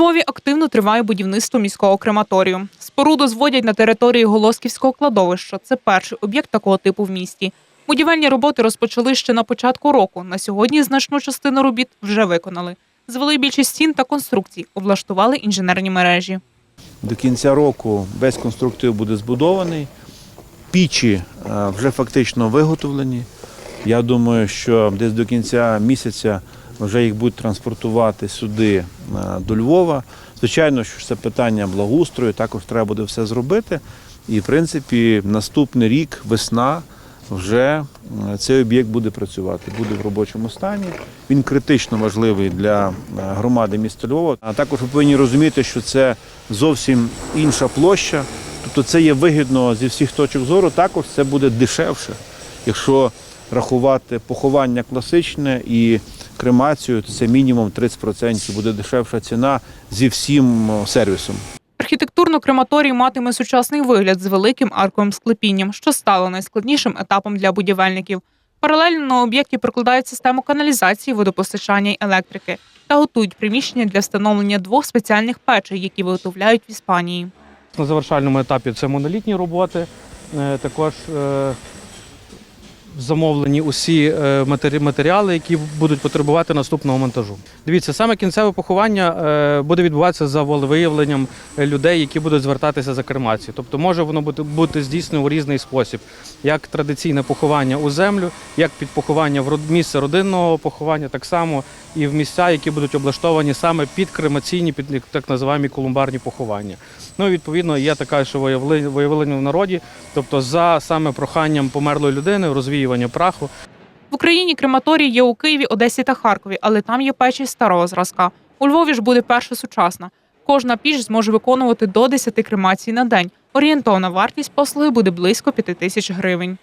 Львові активно триває будівництво міського крематорію. Споруду зводять на території Голосківського кладовища. Це перший об'єкт такого типу в місті. Будівельні роботи розпочали ще на початку року. На сьогодні значну частину робіт вже виконали. Звели більшість стін та конструкцій, облаштували інженерні мережі. До кінця року весь конструктив буде збудований. Пічі е, вже фактично виготовлені. Я думаю, що десь до кінця місяця вже їх будуть транспортувати сюди е, до Львова. Звичайно, що це питання благоустрою, також треба буде все зробити. І, в принципі, наступний рік, весна, вже е, цей об'єкт буде працювати, буде в робочому стані. Він критично важливий для е, громади міста Львова. А також ви повинні розуміти, що це зовсім інша площа. Тобто це є вигідно зі всіх точок зору. Також це буде дешевше. Якщо рахувати поховання класичне і кремацію, то це мінімум 30% буде дешевша ціна зі всім е, сервісом. Архітектурно крематорій матиме сучасний вигляд з великим арковим склепінням, що стало найскладнішим етапом для будівельників. Паралельно на об'єкті прокладають систему каналізації, водопостачання й електрики та готують приміщення для встановлення двох спеціальних печей, які виготовляють в Іспанії. На завершальному етапі це монолітні роботи. Е, Також е, замовлені усі е, матеріали, які будуть потребувати наступного монтажу. Дивіться, саме кінцеве поховання е, буде відбуватися за волевиявленням е, людей, які будуть звертатися за кремацією. Тобто може воно бути, здійснено у різний спосіб, як традиційне поховання у землю, як під поховання в місце родинного поховання, так само і в місця, які будуть облаштовані саме під кремаційні, під так називаємо колумбарні поховання. Ну, і, відповідно, є така, що виявлення в народі, тобто за саме проханням померлої людини, розвіювання праху. В Україні крематорій є у Києві, Одесі та Харкові, але там є печі старого зразка. У Львові ж буде перша сучасна. Кожна піч зможе виконувати до 10 кремацій на день. Орієнтовна вартість послуги буде близько 5 тисяч гривень.